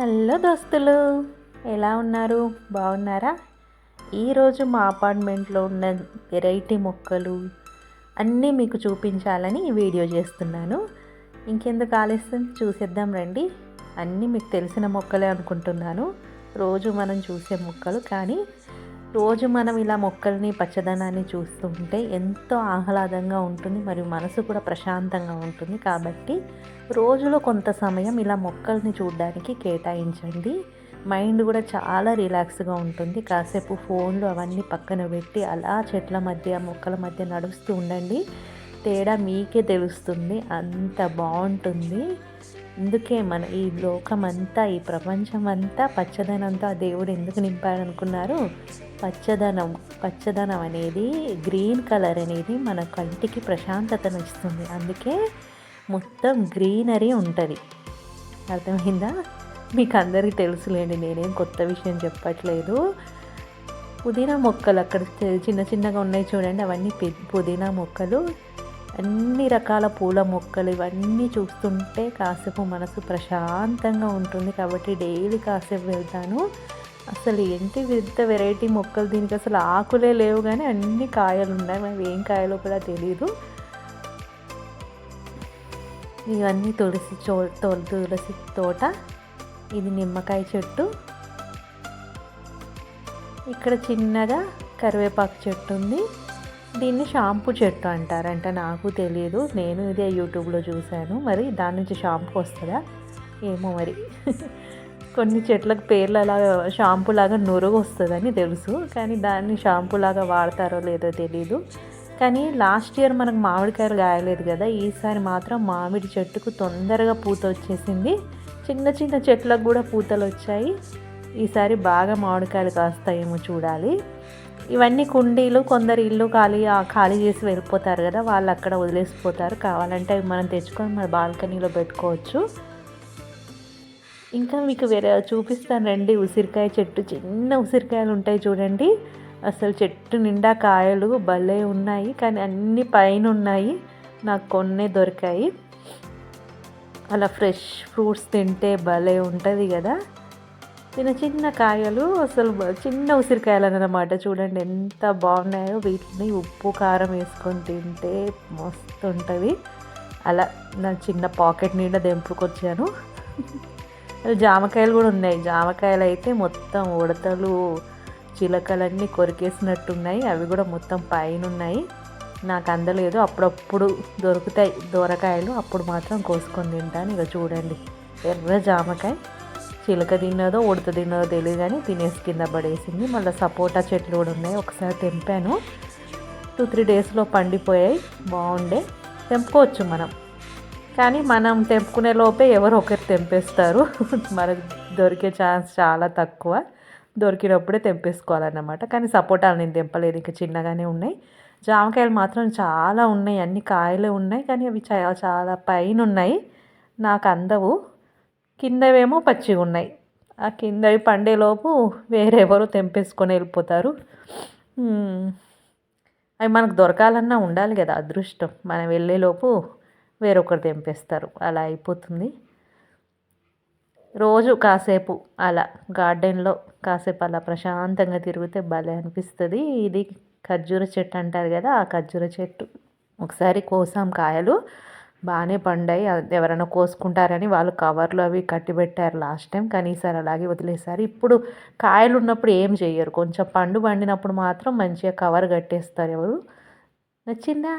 Hello దోస్తులు ఎలా ఉన్నారు? బాగున్నారా? ఈరోజు మా అపార్ట్మెంట్లో ఉన్న వెరైటీ మొక్కలు అన్నీ మీకు చూపించాలని వీడియో చేస్తున్నాను. ఇంకెందుకు ఆలస్యం? చూసేద్దాం రండి. అన్నీ మీకు తెలిసిన మొక్కలే అనుకుంటున్నాను. రోజు మనం చూసే మొక్కలు కానీ రోజు మనం ఇలా మొక్కల్ని పచ్చదనాన్ని చూస్తుంటే ఎంతో ఆహ్లాదంగా ఉంటుంది. మరియు మనసు కూడా ప్రశాంతంగా ఉంటుంది. కాబట్టి రోజులో కొంత సమయం ఇలా మొక్కల్ని చూడడానికి కేటాయించండి. మైండ్ కూడా చాలా రిలాక్స్గా ఉంటుంది. కాసేపు ఫోన్లు అవన్నీ పక్కన పెట్టి అలా చెట్ల మధ్య మొక్కల మధ్య నడుస్తూ ఉండండి. తేడా మీకే తెలుస్తుంది. అంత బాగుంటుంది. అందుకే మన ఈ లోకం అంతా ఈ ప్రపంచం అంతా పచ్చదనంతో ఆ దేవుడు ఎందుకు నింపాడు అనుకున్నారు పచ్చదనం పచ్చదనం అనేది గ్రీన్ కలర్ అనేది మన కంటికి ప్రశాంతతను ఇస్తుంది. అందుకే మొత్తం గ్రీనరీ ఉంటుంది. అర్థమైందా? మీకు అందరికీ తెలుసులేండి నేనేం కొత్త విషయం చెప్పట్లేదు. పుదీనా మొక్కలు అక్కడ చిన్న చిన్నగా ఉన్నాయి చూడండి అవన్నీ పుదీనా మొక్కలు. అన్ని రకాల పూల మొక్కలు ఇవన్నీ చూస్తుంటే కాసేపు మనసు ప్రశాంతంగా ఉంటుంది కాబట్టి డైలీ కాసేపు వెళ్తాను. అసలు ఏంటి వింత వెరైటీ మొక్కలు? దీనికి అసలు ఆకులే లేవు కానీ అన్ని కాయలు ఉన్నాయి. అవి ఏం కాయలో కూడా తెలియదు ఇవన్నీ తులసి చో తులసి తోట ఇది నిమ్మకాయ చెట్టు. ఇక్కడ చిన్నగా కరివేపాకు చెట్టు ఉంది. దీన్ని షాంపూ చెట్టు అంటారంట నాకు తెలియదు నేను ఇదే యూట్యూబ్లో చూశాను. మరి దాని నుంచి షాంపూ వస్తుందా? ఏమో మరి. కొన్ని చెట్లకు పేర్లు అలా షాంపూ లాగా నురుగు వస్తుందని తెలుసు కానీ దాన్ని షాంపూ లాగా వాడతారో లేదో తెలీదు. కానీ లాస్ట్ ఇయర్ మనకు మామిడికాయలు గాయలేదు కదా ఈసారి మాత్రం మామిడి చెట్టుకు తొందరగా పూత వచ్చేసింది. చిన్న చిన్న చెట్లకు కూడా పూతలు వచ్చాయి. ఈసారి బాగా మామిడికాయలు కాస్తాయేమో చూడాలి. ఇవన్నీ కుండీలు కొందరు ఇల్లు ఖాళీ ఖాళీ చేసి వెళ్ళిపోతారు కదా వాళ్ళు అక్కడ వదిలేసిపోతారు. కావాలంటే అవి మనం తెచ్చుకొని మన బాల్కనీలో పెట్టుకోవచ్చు. ఇంకా మీకు వేరే చూపిస్తాను రండి ఉసిరికాయ చెట్టు. చిన్న ఉసిరికాయలు ఉంటాయి చూడండి. అసలు చెట్టు నిండా కాయలు భలే ఉన్నాయి కానీ అన్ని పైన ఉన్నాయి. నాకు కొన్నే దొరికాయి. అలా ఫ్రెష్ ఫ్రూట్స్ తింటే భలే ఉంటుంది కదా. చిన్న చిన్న కాయలు అసలు చిన్న ఉసిరికాయలు అన్నమాట చూడండి ఎంత బాగున్నాయో. వీటిని ఉప్పు కారం వేసుకొని తింటే మస్తు ఉంటుంది అలా నా చిన్న పాకెట్ నిండా దెంపుకొచ్చాను జామకాయలు కూడా ఉన్నాయి. జామకాయలు అయితే మొత్తం ఉడతలు చిలకలన్నీ కొరికేసినట్టున్నాయి. అవి కూడా మొత్తం పైన ఉన్నాయి నాకు అందలేదు. అప్పుడప్పుడు దొరుకుతాయి దూరకాయలు. అప్పుడు మాత్రం కోసుకొని తింటాను. ఇక చూడండి. ఎర్ర జామకాయ. చిలక తిన్నదో ఉడత తిన్నదో తెలియదు కానీ తినేసి కింద పడేసింది. మళ్ళీ సపోటా చెట్లు కూడా ఉన్నాయి. ఒకసారి తెంపాను. టూ త్రీ డేస్లో పండిపోయాయి. బాగుండే. తెంపుకోవచ్చు మనం. కానీ మనం తెంపుకునే లోపే ఎవరు ఒకరు తెంపేస్తారు. మనకు దొరికే ఛాన్స్ చాలా తక్కువ. దొరికినప్పుడే తెంపేసుకోవాలన్నమాట. కానీ సపోటాలు నేను తెంపలేదు. ఇంకా చిన్నగానే ఉన్నాయి. జామకాయలు మాత్రం చాలా ఉన్నాయి. అన్ని కాయలే ఉన్నాయి. కానీ అవి చాలా పైన ఉన్నాయి. నాకు అందవు. కిందవేమో పచ్చిగా ఉన్నాయి ఆ కిందవి పండేలోపు వేరెవరు తెంపేసుకొని వెళ్ళిపోతారు. అవి మనకు దొరకాలన్నా ఉండాలి కదా అదృష్టం. మనం వెళ్ళేలోపు వేరొకరు తెంపేస్తారు. అలా అయిపోతుంది. రోజు కాసేపు అలా గార్డెన్లో కాసేపు అలా ప్రశాంతంగా తిరిగితే భలే అనిపిస్తుంది. ఇది ఖర్జూర చెట్టు అంటారు కదా ఆ ఖర్జూర చెట్టు. ఒకసారి కోసాం కాయలు. బాగానే పండాయి. ఎవరైనా కోసుకుంటారని వాళ్ళు కవర్లు అవి కట్టిపెట్టారు లాస్ట్ టైం. కానీ ఈసారి అలాగే వదిలేశారు. ఇప్పుడు కాయలు ఉన్నప్పుడు ఏం చేయరు కొంచెం పండు పండినప్పుడు మాత్రం మంచిగా కవర్ కట్టేస్తారు ఎవరు. నచ్చిందా?